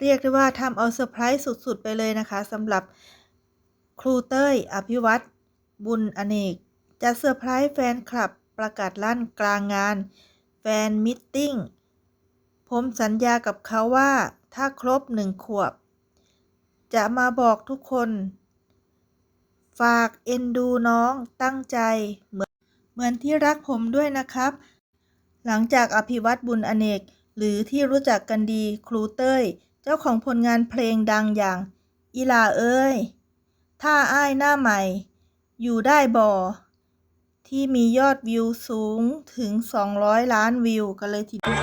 เรียกได้ว่าทำเอาเซอร์ไพรส์สุด ๆ ไปเลยนะคะสำหรับครูเต้ย อภิวัตรบุญอเนก จะเซอร์ไพรส์แฟนคลับประกาศลั่นกลางงาน แฟนมิทติ้ง ผมสัญญากับเขาว่าถ้าครบหนึ่งขวบ จะมาบอกทุกคน ฝากเอ็นดูน้องตั้งใจ เหมือนเหมือนที่รักผมด้วยนะครับ หลังจากอภิวัตบุญอเนกหรือที่รู้จักกันดีครูเต้ย เจ้าของผลงานเพลงดังอย่าง อีลาเอ้ยถ้าอ้ายหน้าใหม่ อยู่ได้บ่อ ที่มียอดวิวสูงถึง 200 ล้านวิวกันเลยทีเดียว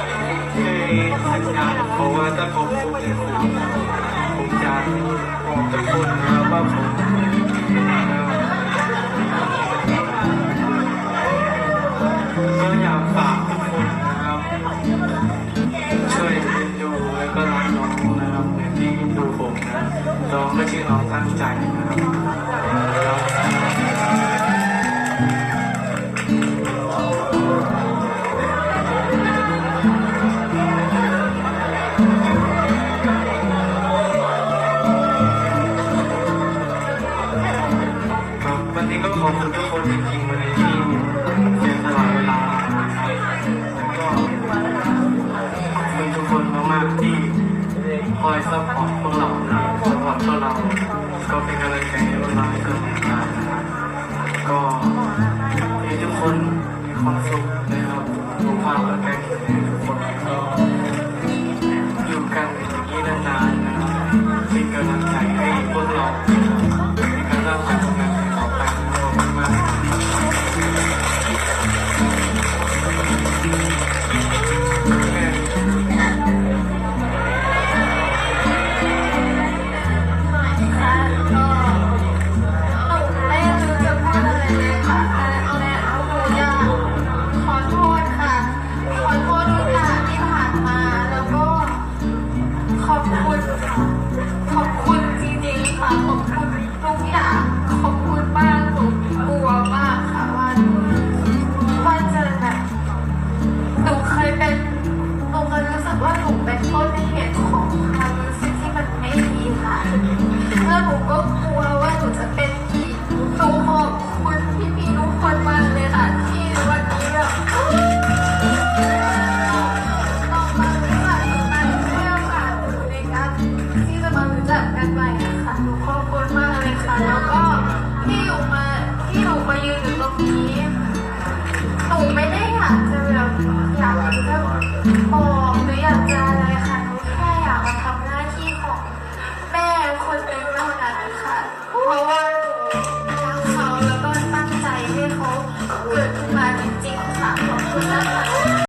เพราะว่าถ้าผมพูดเนี่ยผมจะคนนะว่าผมก็อยากฝากทุกคนนะครับ น้องก็ชื่อน้องตั้งใจนะครับครับวันนี้ก็ขอบคุณทุกคนจริงๆเลยที่เสียสละเวลาแล้วก็ขอบคุณทุกคนมากๆที่คอยซัพพอร์ตพวกเรานะับตัวเรา ก็เป็นกำลังใจให้พวกเราเกิดผลงานนะครับก็ให้ทุกคนมีความสุขนะครับสุขภาพร่างกายแข็งแรงทุกคนก็อยู่กันอย่างนี้นานๆนะครับเป็นกำลังใจให้พวกเรา ริ